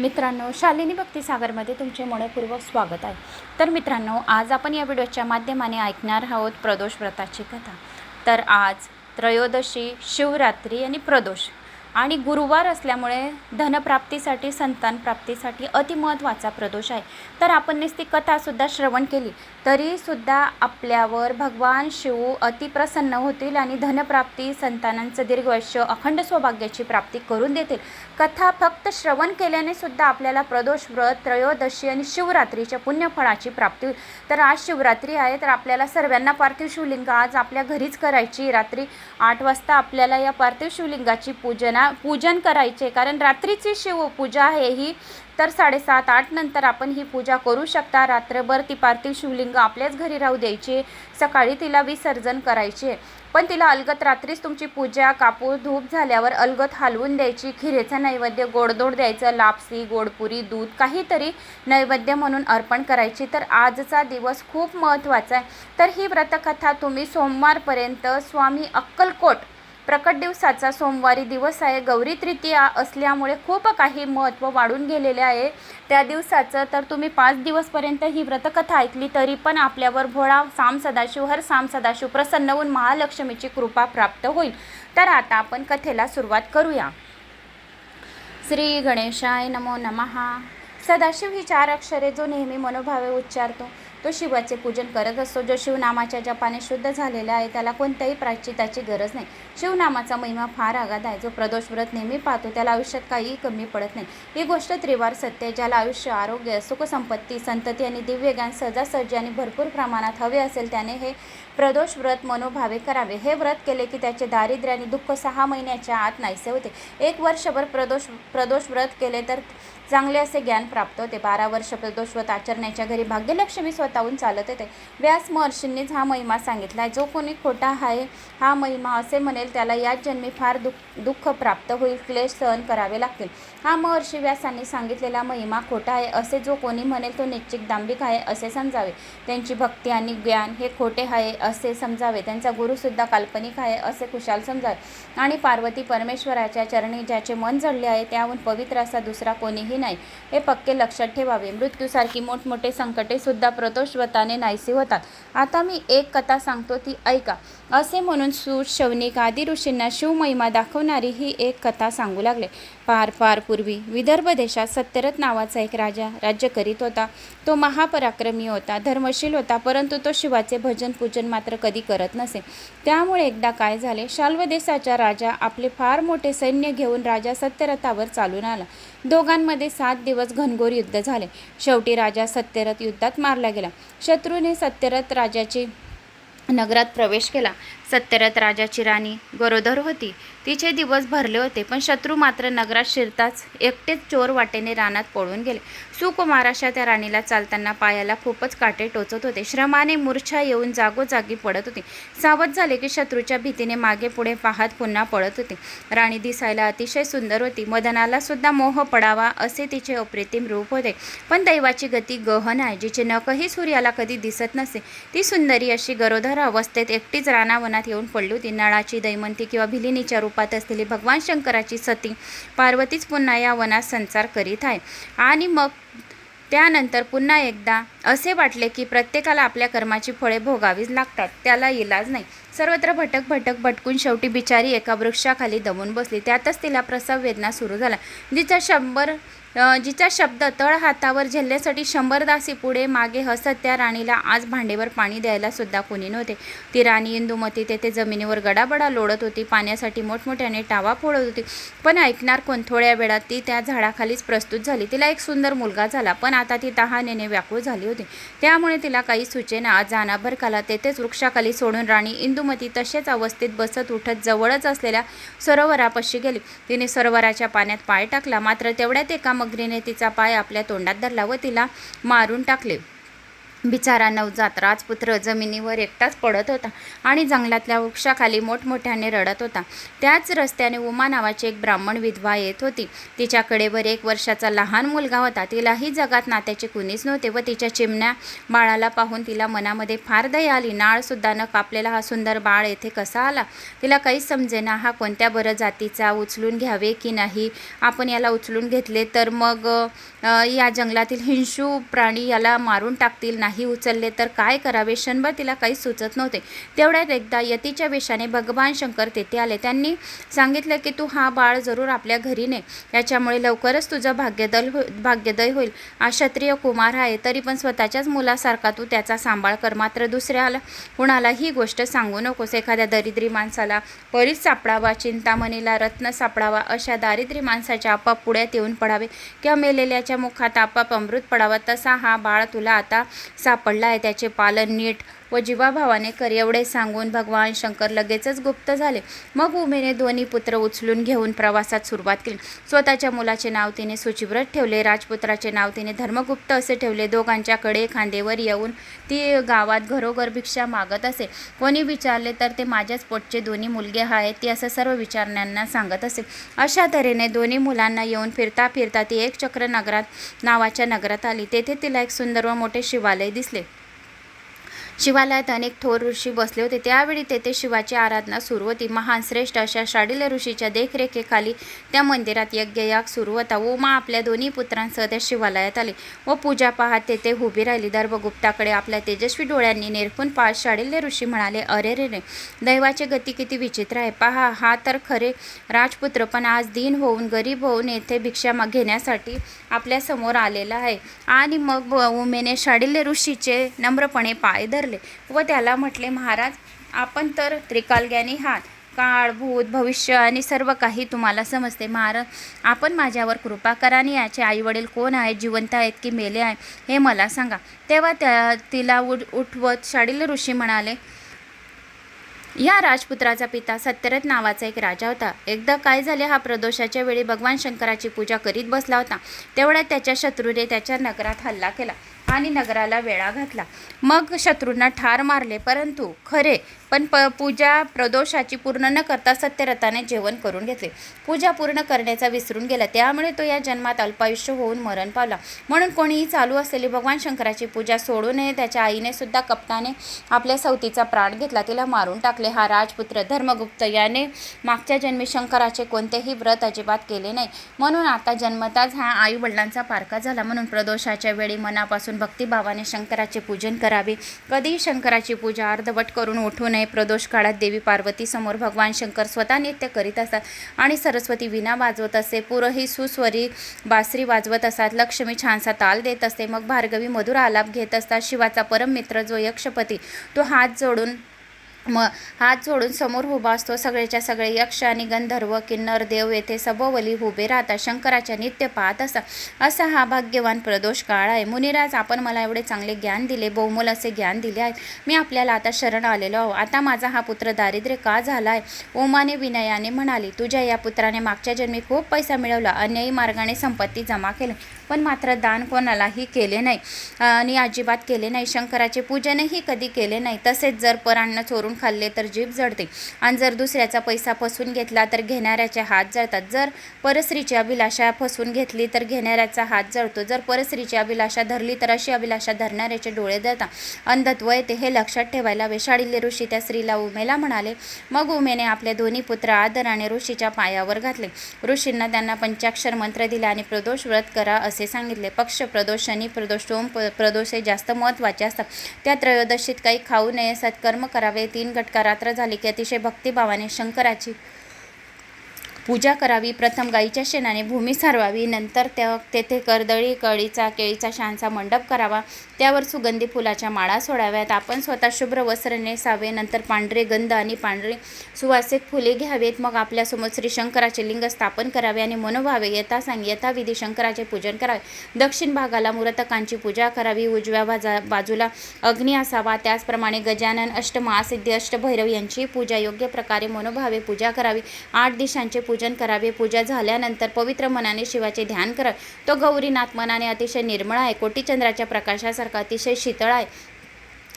मित्रांनो शालिनी भक्तिसागरमध्ये तुमचे मनपूर्वक स्वागत आहे. तर मित्रांनो आज आपण या व्हिडिओच्या माध्यमाने ऐकणार आहोत प्रदोष व्रताची कथा. तर आज त्रयोदशी शिवरात्री आणि प्रदोष. आणि गुरुवार असल्यामुळे धनप्राप्तीसाठी संतान प्राप्तीसाठी अतिमहत्त्वाचा प्रदोष आहे. तर आपण नुसती कथासुद्धा श्रवण केली तरीसुद्धा आपल्यावर भगवान शिव अतिप्रसन्न होतील आणि धनप्राप्ती संतानांचं दीर्घायुष्य अखंड सौभाग्याची प्राप्ती करून देतील. कथा फक्त श्रवण केल्याने सुद्धा आपल्याला प्रदोष व्रत त्रयोदशी आणि शिवरात्रीच्या पुण्यफळाची प्राप्ती होईल. तर आज शिवरात्री आहे तर आपल्याला सर्वांना पार्थिव शिवलिंग आज आपल्या घरीच करायची. रात्री आठ वाजता आपल्याला या पार्थिव शिवलिंगाची पूजना पूजन करायचे. कारण रात्रीची शिवपूजा आहे ही तर साडेसात आठ नंतर आपण ही पूजा करू शकता. रात्रभर ती पार्थिव शिवलिंग आपल्याच घरी राहू द्यायची. सकाळी तिला विसर्जन करायचे. पण तिला अलगत रात्रीच तुमची पूजा कापूर धूप झाल्यावर अलगत हलवून द्यायची. खिरेचं नैवेद्य गोडदोड द्यायचं लापसी गोडपुरी दूध काहीतरी नैवेद्य म्हणून अर्पण करायची. तर आजचा दिवस खूप महत्त्वाचा आहे. तर ही व्रतकथा तुम्ही सोमवारपर्यंत स्वामी अक्कलकोट प्रकट दिवसाचा सोमवारी दिवस आहे. गौरी तृतीया असल्यामुळे खूप काही महत्त्व वाढून गेलेले आहे. त्या दिवसाचं तर तुम्ही पाच दिवसपर्यंत ही व्रतकथा ऐकली तरी पण आपल्यावर भोळा साम सदाशिव हर साम सदाशिव प्रसन्न होऊन महालक्ष्मीची कृपा प्राप्त होईल. तर आता आपण कथेला सुरुवात करूया. श्री गणेशाय नमो नमहा सदाशिव ही चार अक्षरे जो नेहमी मनोभावे उच्चारतो. तो शिवाचे पूजन करत असतो. जो शिवनामाच्या जपाने शुद्ध झालेला आहे त्याला कोणत्याही प्राश्चिताची गरज नाही. शिवनामाचा महिमा फार आघात आहे. जो प्रदोष व्रत नेहमी पाहतो त्याला आयुष्यात काहीही कमी पडत नाही. ही गोष्ट त्रिवार सत्य ज्याला आयुष्य आरोग्य सुखसंपत्ती संतती आणि दिव्यगान सहजासहजी आणि भरपूर प्रमाणात हवे असेल त्याने हे प्रदोष व्रत मनोभावे करावे. हे व्रत केले की त्याचे दारिद्र्य आणि दुःख सहा महिन्याच्या आत नाहीसे होते. एक वर्षभर प्रदोष प्रदोष व्रत केले तर चांगले असे ज्ञान प्राप्त होते. बारा वर्ष प्रदोषवत आचरण्याच्या घरी भाग्यलक्ष्मी स्वतःहून चालत येते व्यास महर्षींनीच हा महिमा सांगितला. आहे जो कोणी खोटा आहे हा महिमा असे म्हणेल त्याला याच जन्मी फार दुःख दुःख प्राप्त होईल क्लेश सहन करावे लागतील. हा महर्षी व्यासांनी सांगितलेला महिमा खोटा आहे असे जो कोणी म्हणेल तो निश्चित दांभिक आहे असे समजावे. त्यांची भक्ती आणि ज्ञान हे खोटे आहे असे समजावे. त्यांचा गुरुसुद्धा काल्पनिक आहे असे खुशाल समजावे. आणि पार्वती परमेश्वराच्या चरणी ज्याचे मन जडले आहे त्याहून पवित्र असा दुसरा कोणीही नाही. हे पक्के लक्षात ठेवावे. मृत्यूसारखी मोठमोठे संकटे सुद्धा नाहीसे होतात. आता मी एक कथा सांगतो ती ऐका. असे म्हणून सूत शवनिक आदी ऋषींना शिवमहिमा दाखवणारी ही एक कथा सांगू लागले. फार फार पूर्वी विदर्भ देशात सत्यरथ नावाचा एक राजा राज्य करीत होता. तो महापराक्रमी होता धर्मशील होता परंतु तो शिवाचे भजन पूजन मात्र कधी करत नसे. त्यामुळे एकदा काय झाले शाल्व देशाचा राजा आपले फार मोठे सैन्य घेऊन राजा सत्यरथावर चालून आला. दोघांमध्ये सात दिवस घनघोर युद्ध झाले. शेवटी राजा सत्यरथ युद्धात मारला गेला. शत्रूने सत्यरथ राजाची नगरात प्रवेश केला. सत्यरथ राजाची राणी गरोदर होती. तिचे दिवस भरले होते पण शत्रू मात्र नगरात शिरताच एकटेच चोर वाटेने रानात पळून गेले. सुकुमार अशा त्या राणीला चालताना पायाला खूपच काटे टोचत होते. श्रमाने मूर्छा येऊन जागोजागी पडत होती. सावध झाले की शत्रूच्या भीतीने मागे पुढे पाहत पुन्हा पळत होते. राणी दिसायला अतिशय सुंदर होती. मदनाला सुद्धा मोह पडावा असे तिचे अप्रतिम रूप होते. पण दैवाची गती गहन आहे जिचे नखही सूर्याला कधी दिसत नसे. ती सुंदरी अशी गरोदर अवस्थेत एकटीच रानावनात येऊन पडली होती. नळाची दैमंती किंवा भिलिनीच्या रूपात असलेली भगवान शंकराची सती पार्वतीच पुन्हा या वनात संचार करीत आहे. आणि मग त्यानंतर पुन्हा एकदा असे वाटले की प्रत्येकाला आपल्या कर्माची फळे भोगावीच लागतात. त्याला इलाज नाही. सर्वत्र भटक भटक भटकून शेवटी बिचारी एका वृक्षाखाली दमून बसली. त्यातच तिला प्रसव वेदना सुरू झाला जिचा शंभर जिचा शब्द तळ हातावर झेलण्यासाठी शंभर दासी पुढे मागे हसत त्या राणीला आज भांडेवर पाणी द्यायला सुद्धा कोणी नव्हते. ती राणी इंदुमती तेथे जमिनीवर गडाबडा लोळत होती पाण्यासाठी मोठमोठ्याने टावा फोडत होती. पण ऐकणार कोण? थोड्या वेळात ती त्या झाडाखालीच प्रस्तुत झाली. तिला एक सुंदर मुलगा झाला पण आता ती तहानेने व्याकुळ झाली होती. त्यामुळे तिला काही सूचना आज जाणाभर काला तेथेच वृक्षाखाली सोडून राणी इंदुमती तसेच अवस्थेत बसत उठत जवळच असलेल्या सरोवरापाशी गेली. तिने सरोवराच्या पाण्यात पाय टाकला मात्र तेवढ्यात एका मगरीने तिचा पाय आपल्या तोंडात धरला व तिला मारून टाकले. बिचारा नवजात राजपुत्र जमिनीवर एकटाच पडत होता आणि जंगलातल्या वृक्षाखाली मोठमोठ्याने रडत होता. त्याच रस्त्याने उमा नावाची एक ब्राह्मण विधवा येत होती. तिच्याकडेवर एक वर्षाचा लहान मुलगा होता. तिलाही जगात नात्याचे कुणीच नव्हते व तिच्या चिमण्या बाळाला पाहून तिला मनामध्ये फार दया आली. नाळसुद्धा न कापलेला हा सुंदर बाळ येथे कसा आला? तिला काहीच समजेना हा कोणत्या बरं जातीचा उचलून घ्यावे की नाही? आपण याला उचलून घेतले तर मग या जंगलातील हिंसू प्राणी याला मारून टाकतील नाही उचलले तर काय करावे? क्षणभर तिला काही सुचत नव्हते. तेवढ्यात एकदा यतीच्या वेशाने भगवान शंकर तेथे आले. त्यांनी सांगितलं की तू हा बाळ जरूर आपल्या घरी ने. याच्यामुळे लवकरच तुझं भाग्यदल हो भाग्यदय होईल. हा क्षत्रिय कुमार आहे तरी पण स्वतःच्याच मुलासारखा तू त्याचा सांभाळ कर. मात्र दुसऱ्याला कुणाला ही गोष्ट सांगू नकोस. एखाद्या दरिद्री माणसाला परीच सापडावा चिंतामणीला रत्न सापडावा अशा दारिद्र्य माणसाच्या आपाप पुढ्यात येऊन पडावे. किंवा मेलेल्याच्या मुखात आपाप अमृत पडावा? तसा हा बाळ तुला आता सापडला आहे त्याचे पालन नीट व जीवाभावाने कर एवढे सांगून भगवान शंकर लगेचच गुप्त झाले. मग उमेने दोन्ही पुत्र उचलून घेऊन प्रवासात सुरुवात केली. स्वतःच्या मुलाचे नाव तिने सुचिव्रत ठेवले. राजपुत्राचे नाव तिने धर्मगुप्त असे ठेवले. दोघांच्याकडे खांदेवर येऊन ती गावात घरोघर भिक्षा मागत असे. कोणी विचारले तर ते माझ्याच पोटचे दोन्ही मुलगे आहेत ती असं सर्व विचारण्यांना सांगत असे. अशा तऱ्हेने दोन्ही मुलांना येऊन फिरता फिरता ती एक चक्र नगरात नावाच्या नगरात आली. तेथे तिला एक सुंदर व मोठे शिवालय दिसले. शिवालयात अनेक थोर ऋषी बसले होते. त्यावेळी तेथे शिवाची आराधना सुरू होती. महान श्रेष्ठ अशा शाडिल ऋषीच्या देखरेखीखाली त्या मंदिरात यज्ञयाग सुरू होता. उमा आपल्या दोन्ही पुत्रांसह त्या शिवालयात आले व पूजा पाहत तेथे उभी राहिली. दर्भगुप्ताकडे आपल्या तेजस्वी डोळ्यांनी निरखून पाहत शाडिल्य ऋषी म्हणाले अरे रे रे दैवाचे गती किती विचित्र आहे. पहा हा तर खरे राजपुत्र पण आज दीन होऊन गरीब होऊन येथे भिक्षा घेण्यासाठी आपल्यासमोर आलेला आहे. आणि मग उमेने शाडिल्य ऋषीचे नम्रपणे पाय धर धरले व त्याला म्हटले महाराज आपण तर त्रिकालज्ञानी आहात. काळ भूत भविष्य आणि सर्व काही तुम्हाला समजते. महाराज आपण माझ्यावर कृपा करा आणि याचे आईवडील कोण आहेत जिवंत आहेत की मेले आहे हे मला सांगा. तेव्हा त्या तिला उठ उठवत शाडिल ऋषी म्हणाले या राजपुत्राचा पिता सत्यरथ नावाचा एक राजा होता. एकदा काय झाले हा प्रदोषाच्या वेळी भगवान शंकराची पूजा करीत बसला होता. तेवढ्या त्याच्या शत्रूने त्याच्या नगरात हल्ला केला. आणि नगराला वेळा घातला. मग शत्रूंना ठार मारले परंतु खरे पण प पूजा प्रदोषाची पूर्ण न करता सत्यरथाने जेवण करून घेतले. पूजा पूर्ण करण्याचा विसरून गेला. त्यामुळे तो या जन्मात अल्पायुष्य होऊन मरण पावला. म्हणून कोणीही चालू असलेली भगवान शंकराची पूजा सोडू नये त्याच्या आईने सुद्धा कपटाने आपल्या सवतीचा प्राण घेतला तिला मारून टाकले. हा राजपुत्र धर्मगुप्त याने मागच्या जन्मी शंकराचे कोणतेही व्रत अजिबात केले नाही. म्हणून आता जन्मताच हा आई वडिलांचा पारका झाला. म्हणून प्रदोषाच्या वेळी मनापासून भक्तिभावाने शंकराचे पूजन करावे. कधीही शंकराची पूजा अर्धवट करून उठू नये प्रदोष काळात देवी पार्वती समोर भगवान शंकर स्वतः नृत्य करीत असतात आणि सरस्वती विणा वाजवत असते. पुरही सुस्वरी बासरी वाजवत असतात. लक्ष्मी छानसा ताल देत असते. मग भार्गवी मधुर आलाप घेत असतात. शिवाचा परम मित्र जो यक्षपती तो हात जोडून म हात जोडून समोर उभा असतो. सगळेच्या सगळे यक्ष आणि गंधर्व किन्नर देव येथे सभोवली उभे राहतात. शंकराच्या नित्य पाहत असा असा हा भाग्यवान प्रदोष काळ आहे. मुनिराज आपण मला एवढे चांगले ज्ञान दिले बहुमोल असे ज्ञान दिले आहे मी आपल्याला आता शरण आलेलो आहो. आता माझा हा पुत्र दारिद्र्य का झाला आहे ओमाने विनयाने म्हणाली तुझ्या या पुत्राने मागच्या जन्मी खूप पैसा मिळवला. अन्यायी मार्गाने संपत्ती जमा केली. पण मात्र दान कोणालाही केले नाही. आणि अजिबात केले नाही. शंकराचे पूजनही कधी केले नाही. तसेच जर परांना चोरून खाल्ले तर जीभ जळते. आणि जर दुसऱ्याचा पैसा फसवून घेतला तर घेणाऱ्याचे हात जळतात. जर परस्त्रीची अभिलाषा फसवून घेतली तर घेणाऱ्याचा हात जळतो. जर परस्त्रीची अभिलाषा धरली तर अशी अभिलाषा धरणाऱ्याचे डोळे जळतात. अंधत्व येते हे लक्षात ठेवायला वेशाळीले ऋषी त्या स्त्रीला उमेला म्हणाले मग उमेने आपले दोन्ही पुत्र आदराने ऋषीच्या पायावर घातले. ऋषींना त्यांना पंचाक्षर मंत्र दिले आणि प्रदोष व्रत करा असे सांगितले. पक्ष प्रदोष शनी प्रदोष सोम प्रदोष हे जास्त महत्त्वाचे असतात. त्या त्रयोदशीत काही खाऊ नये सत्कर्म करावे ती तीन घटका रात्र झाली की अतिशय भक्तिभावाने शंकराची पूजा करावी प्रथम गाईच्या शेणाने भूमी सारवावी नंतर त्या तेथे कर्दळी कळीचा केळीचा शांचा मंडप करावा त्यावर सुगंधी फुलाच्या माळा सोडाव्यात. आपण स्वतः शुभ्र वस्त्र नेसावे नंतर पांढरे गंध आणि पांढरे सुवासिक फुले घ्यावेत. मग आपल्यासमोर श्री शंकराचे लिंग स्थापन करावे आणि मनोभावे यथासांग यथाविधी शंकराचे पूजन करावे. दक्षिण भागाला मुरतकांची पूजा करावी. उजव्या बाजा बाजूला अग्नी असावा. त्याचप्रमाणे गजानन अष्टमहासिद्धी अष्टभैरव यांची पूजा योग्य प्रकारे मनोभावे पूजा करावी. आठ दिशांचे पूजन करावे. पूजा झाल्यानंतर पवित्र मनाने शिवाचे ध्यान करावे तो गौरीनाथ मनाने अतिशय निर्मळ आहे. कोटीचंद्राच्या प्रकाशासारखा अतिशय शीतळ आहे.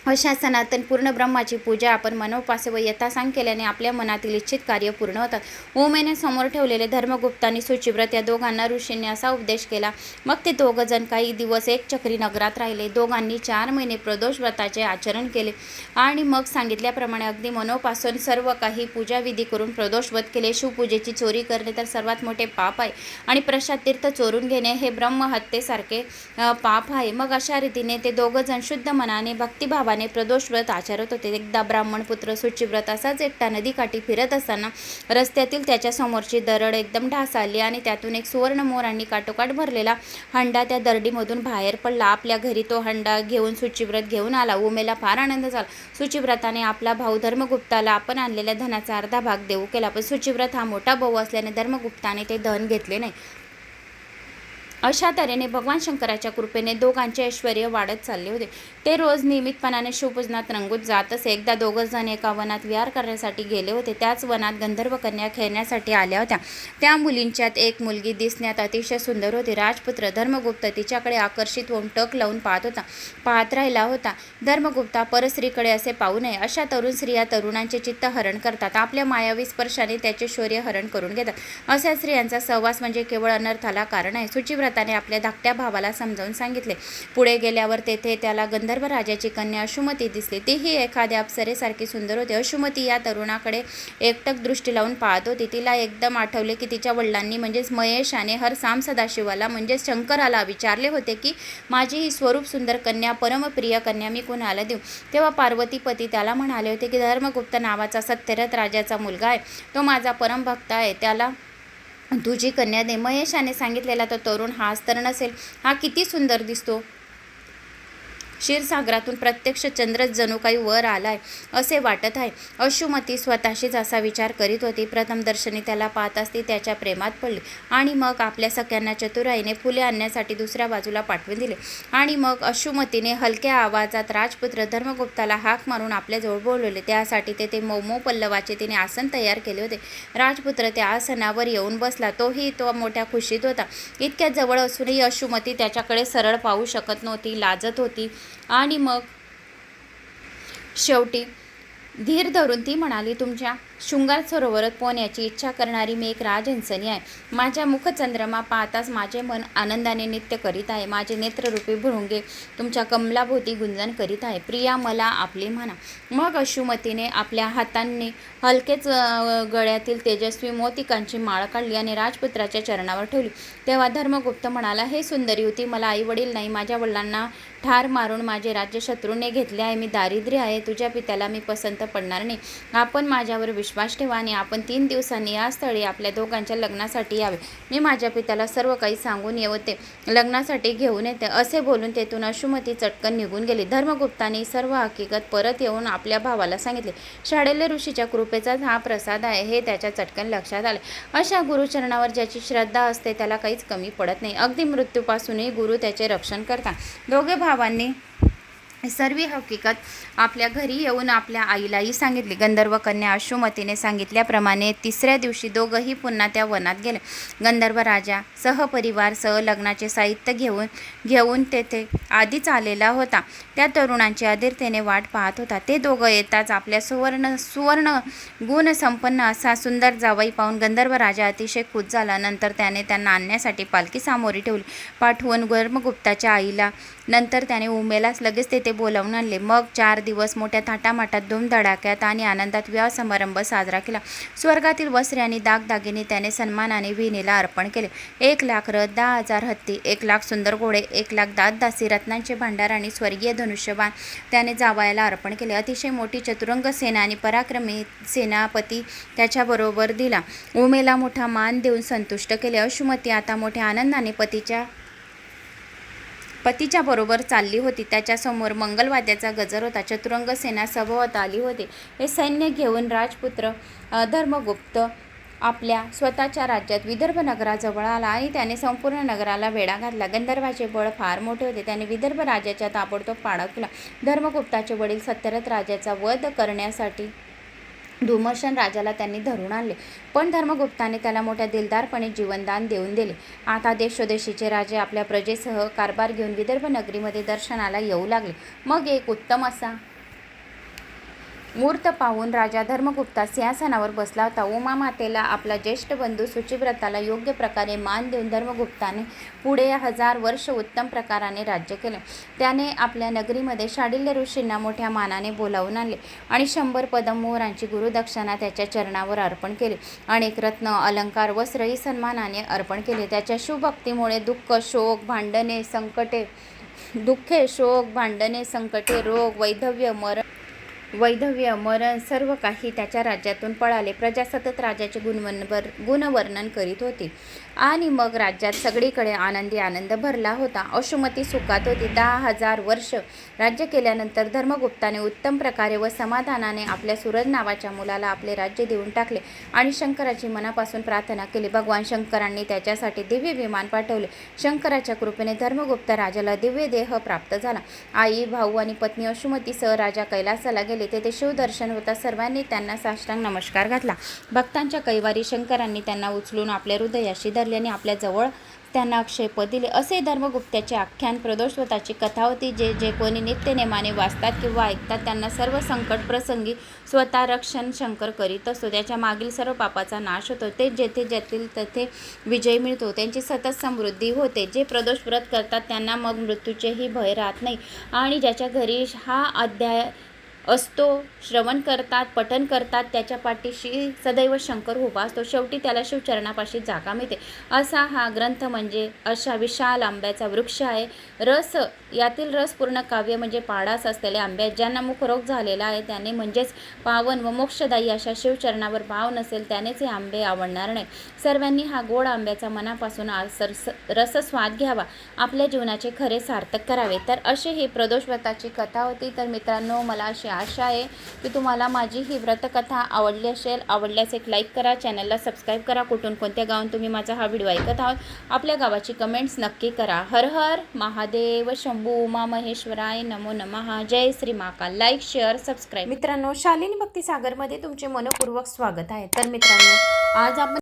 अशा सनातन पूर्ण ब्रह्माची पूजा आपण मनोपासे व यथासांग केल्याने आपल्या मनातील इच्छित कार्य पूर्ण होतात. ओमेने समोर ठेवलेले धर्मगुप्त आणि सुचिव्रत या दोघांना ऋषींनी असा उपदेश केला. मग ते दोघं जण काही दिवस एक चक्री नगरात राहिले. दोघांनी चार महिने प्रदोष व्रताचे आचरण केले आणि मग सांगितल्याप्रमाणे अगदी मनोपासून सर्व काही पूजाविधी करून प्रदोष व्रत केले. शिवपूजेची चोरी करणे तर सर्वात मोठे पाप आहे आणि प्रसाद तीर्थ चोरून घेणे हे ब्रह्महत्येसारखे पाप आहे. मग अशा रीतीने ते दोघं जण शुद्ध मनाने भक्तिभावाने प्रदोष व्रत आचरत होते. एकदा ब्राह्मण पुत्र सुचिव्रत असाच एकटा नदीकाठी फिरत असताना रस्त्यातील त्याच्या समोरची दरड एकदम ढास आली आणि त्यातून एक सुवर्ण मोरांनी काटोकाट भरलेला हंडा त्या दरडीमधून बाहेर पडला. आपल्या घरी तो हंडा घेऊन सुचिव्रत घेऊन आला. उमेला फार आनंद झाला. सुचिव्रताने आपला भाऊ धर्मगुप्ताला आपण आणलेल्या धनाचा अर्धा भाग देऊ केला. पण सुचिव्रत हा मोठा भाऊ असल्याने धर्मगुप्ताने ते धन घेतले नाही. अशा तऱ्हेने भगवान शंकराच्या कृपेने दोघांचे ऐश्वर वाढत चालले होते. ते रोज नियमितपणाने शिवपूजनात रंगूत जात असे. एकदा दोघं जण एका वनात विहार करण्यासाठी गेले होते. त्याच वनात गंधर्व कन्या खेळण्यासाठी आल्या होत्या. त्या मुलींच्यात एक मुलगी दिसण्यात अतिशय सुंदर होती. राजपुत्र धर्मगुप्त तिच्याकडे आकर्षित होऊन टक लावून पाहत होता. पाहत राहिला होता धर्मगुप्ता परस्त्रीकडे असे पाहू नये. अशा तरुण स्त्रिया तरुणांचे चित्त हरण करतात. आपल्या मायावी स्पर्शाने त्याचे शौर्य हरण करून घेतात. अशा स्त्रियांचा सहवास म्हणजे केवळ अनर्थाला कारण आहे. सुचिव्रताने आपल्या धाकट्या भावाला समजावून सांगितले. पुढे गेल्यावर तेथे त्याला गंधर्व राजाची कन्या अशुमती दिसली. तीही एखाद्या अप्सरेसारखी सुंदर होती. अशुमती या तरुणाकडे एकटक दृष्टी लावून पाहत होती. तिला एकदम आठवले की तिच्या वडिलांनी म्हणजेच महेशाने हर साम सदाशिवाला म्हणजेच शंकराला विचारले होते की माझी ही स्वरूप सुंदर कन्या परमप्रिय कन्या मी कुणाला देऊ? तेव्हा पार्वतीपती त्याला म्हणाले होते की धर्मगुप्त नावाचा सत्यरथ राजाचा मुलगा आहे. तो माझा परमभक्त आहे. त्याला तुझी कन्या नेमयशाने महेशाने सांगितलेला तो तरुण हाच तर नसेल. हा किती सुंदर दिसतो. क्षीरसागरातून प्रत्यक्ष चंद्रच जणू काही वर आलाय असे वाटत आहे. अशुमती स्वतःशीच असा विचार करीत होती. प्रथम दर्शनी त्याला पाहताच ती त्याच्या प्रेमात पडली आणि मग आपल्या सख्यांना चतुराईने फुले आणण्यासाठी दुसऱ्या बाजूला पाठवून दिले. आणि मग अशुमतीने हलक्या आवाजात राजपुत्र धर्मगुप्ताला हाक मारून आपल्याजवळ बोलवले. त्यासाठी तेथे मोमो पल्लवाचे तिने आसन तयार केले होते. राजपुत्र त्या आसनावर येऊन बसला. तोही तो मोठ्या खुशीत होता. इतक्या जवळ असूनही अशुमती त्याच्याकडे सरळ पाहू शकत नव्हती लाजत होती. आणि मग शेवटी धीर धरून ती म्हणाली तुमच्या शृंगार सरोवरात पोहण्याची इच्छा करणारी मी एक राजहंसनी आहे. माझ्या मुखचंद्रमा पाहताच माझे मन आनंदाने नित्य करीत आहे. माझे नेत्ररूपी भुरुंगे तुमच्या कमलाभोवती गुंजन करीत आहे. प्रिया मला आपली म्हणा. मग अशुमतीने आपल्या हातांनी हलकेच गळ्यातील तेजस्वी मोतिकांची माळ काढली आणि राजपुत्राच्या चरणावर ठेवली. तेव्हा धर्मगुप्त म्हणाला हे सुंदरी होती मला आई वडील नाही. माझ्या वडिलांना ठार मारून माझे राज्य शत्रूने घेतले आहे. मी दारिद्र्य आहे. तुझ्या पित्याला मी पसंत पडणार नाही. आपण माझ्यावर विश्वास ठेवा आणि आपण तीन दिवसांनी या स्थळी आपल्या दोघांच्या लग्नासाठी यावे. मी माझ्या पित्याला सर्व काही सांगून येवते. लग्नासाठी घेऊन येते. असे बोलून तेथून अशुमती चटकन निघून गेली. धर्मगुप्ताने सर्व हकीकत परत येऊन आपल्या भावाला सांगितले. शाडेले ऋषीच्या कृपेचाच हा प्रसाद आहे हे त्याच्या चटकन लक्षात आले. अशा गुरुचरणावर ज्याची श्रद्धा असते त्याला काहीच कमी पडत नाही. अगदी मृत्यूपासूनही गुरु त्याचे रक्षण करतात. दोघे भावांनी सर्व हकीकत आपल्या घरी येऊन आपल्या आईलाही सांगितली. गंधर्व कन्या अशुमतीने सांगितल्याप्रमाणे तिसऱ्या दिवशी दोघंही पुन्हा त्या वनात गेले. गंधर्व राजा सहपरिवार सह लग्नाचे साहित्य घेऊन घेऊन तेथे आधीच आलेला होता. त्या तरुणांची अधीरतेने वाट पाहत होता. ते दोघं येताच आपल्या सुवर्ण सुवर्ण गुणसंपन्न असा सुंदर जावई पाहून गंधर्व राजा अतिशय खुश झाला. नंतर त्याने त्यांना आणण्यासाठी पालखी सामोरी ठेवली. पाठवून गर्मगुप्ताच्या आईला नंतर त्याने उमेलाच लगेच तेथे बोलावून आणले. मग चार दिवस मोठ्या थाटामाटात धूमधडाक्यात आणि आनंदात विवाह समारंभ साजरा केला. स्वर्गातील वस्त्रे आणि दागदागिने त्याने सन्मानाने विणीला अर्पण केले. एक लाख रथ दहा हजार हत्ती एक लाख सुंदर घोडे एक लाख दासदासी रत्नांचे भांडार आणि स्वर्गीय धनुष्यबाण त्याने जावायला अर्पण केले. अतिशय मोठी चतुरंग सेना आणि पराक्रमी सेनापती त्याच्याबरोबर दिला. उमेला मोठा मान देऊन संतुष्ट केले. अशुमती आता मोठ्या आनंदाने पतीच्या पतीच्या बरोबर चालली होती. त्याच्यासमोर मंगलवाद्याचा गजर होता. चतुरंग सेना सभोवत आली होती. हे सैन्य घेऊन राजपुत्र धर्मगुप्त आपल्या स्वतःच्या राज्यात विदर्भ नगराजवळ आला आणि त्याने संपूर्ण नगराला वेढा घातला. गंधर्वाचे बळ फार मोठे होते. त्याने विदर्भ राजाच्या ताबडतोब पाडकला केला. धर्मगुप्ताचे वडील सत्यरथ राजाचा वध करण्यासाठी धुमर्षण राजाला त्यांनी धरून आणले. पण धर्मगुप्ताने त्याला मोठ्या दिलदारपणे जीवनदान देऊन दिले. आता देश स्वदेशीचे राजे आपल्या प्रजेसह कारभार घेऊन विदर्भ नगरीमध्ये दर्शनाला येऊ लागले. मग एक उत्तम असा मूर्त पाहून राजा धर्मगुप्ता सिंहासनावर बसला होता. उमा मातेला आपला ज्येष्ठ बंधू सुचिव्रताला योग्य प्रकारे मान देऊन धर्मगुप्ताने पुढे हजार वर्ष उत्तम प्रकाराने राज्य केले. त्याने आपल्या नगरीमध्ये शाडिल्य ऋषींना मोठ्या मानाने बोलावून आणले आणि शंभर पदम मोहरांची गुरुदक्षिणा त्याच्या चरणावर अर्पण केली अनेक रत्न अलंकार वस्त्रही सन्मानाने अर्पण केले. त्याच्या शुभक्तीमुळे दुःख शोक भांडणे संकटे दुःखे शोक भांडणे संकटे रोग वैधव्य मरण वैधव्य मरण सर्व काही त्याच्या राज्यातून पळाले. प्रजा सतत राजाचे गुणवनवर गुणवर्णन करीत होती. आणि मग राज्यात सगळीकडे आनंदी आनंद भरला होता. अशुमती सुखात होती. दहा हजार वर्ष राज्य केल्यानंतर धर्मगुप्ताने उत्तम प्रकारे व समाधानाने आपल्या सूरज नावाच्या मुलाला आपले राज्य देऊन टाकले आणि शंकराची मनापासून प्रार्थना केली. भगवान शंकरांनी त्याच्यासाठी दिव्य विमान पाठवले. शंकराच्या कृपेने धर्मगुप्त राजाला दिव्य देह प्राप्त झाला. आई भाऊ आणि पत्नी अशुमतीसह राजा कैलासाला गेले. तेथे शिवदर्शन होता. सर्वांनी त्यांना साष्टांग नमस्कार घातला. भक्तांच्या कैवारी शंकरांनी त्यांना उचलून आपल्या हृदयाशी धर धरल्याने आपल्याजवळ त्यांना क्षेप दिले. असे धर्मगुप्ताचे आख्यान प्रदोषवताची कथा होती जे जे कोणी नित्यनेमाने वाचतात किंवा ऐकतात त्यांना सर्व संकट प्रसंगी स्वतः रक्षण शंकर करीत असतो. त्याच्या मागील सर्व पापाचा नाश होतो. ते जेथे जेथील तेथे विजय मिळतो. त्यांची सतत समृद्धी होते. जे प्रदोष व्रत करतात त्यांना मग मृत्यूचेही भय राहत नाही. आणि ज्याच्या घरी हा अध्याय असतो श्रवण करतात पठन करतात त्याच्या पाठीशी सदैव शंकर उभा असतो. शेवटी त्याला शिवचरणापाशी जागा मिळते. असा हा ग्रंथ म्हणजे अशा विशाल आंब्याचा वृक्ष आहे. रस यातील रसपूर्ण काव्य म्हणजे पाडास असलेले आंब्या आहेत. ज्यांना मुखरोग झालेला आहे त्याने म्हणजेच पावन व मोक्षदायी अशा शिवचरणावर भाव नसेल त्यानेच हे आंबे आवडणार नाही. सर्वांनी हा गोड आंब्याचा मनापासून आसर सरस रसस्वाद घ्यावा. आपल्या जीवनाचे खरे सार्थक करावे. तर असे ही प्रदोषव्रताची कथा होती. तर मित्रांनो मला अशी आशा आहे की तुम्हाला माझी ही व्रतकथा आवडली असेल आवडल्यास एक लाईक करा चॅनलला सबस्क्राईब करा. कुठून कोणत्या गावात तुम्ही माझा हा व्हिडिओ ऐकत आहात आपल्या गावाची कमेंट्स नक्की करा. हर हर महादेव शंभू उमा महेश्वराय नमो नमः. जय Shri Mahakal. Like share subscribe मित्रांनो शालिनी भक्ती सागरमध्ये तुमचे मनपूर्वक स्वागत आहे. तर मित्रांनो आज आपण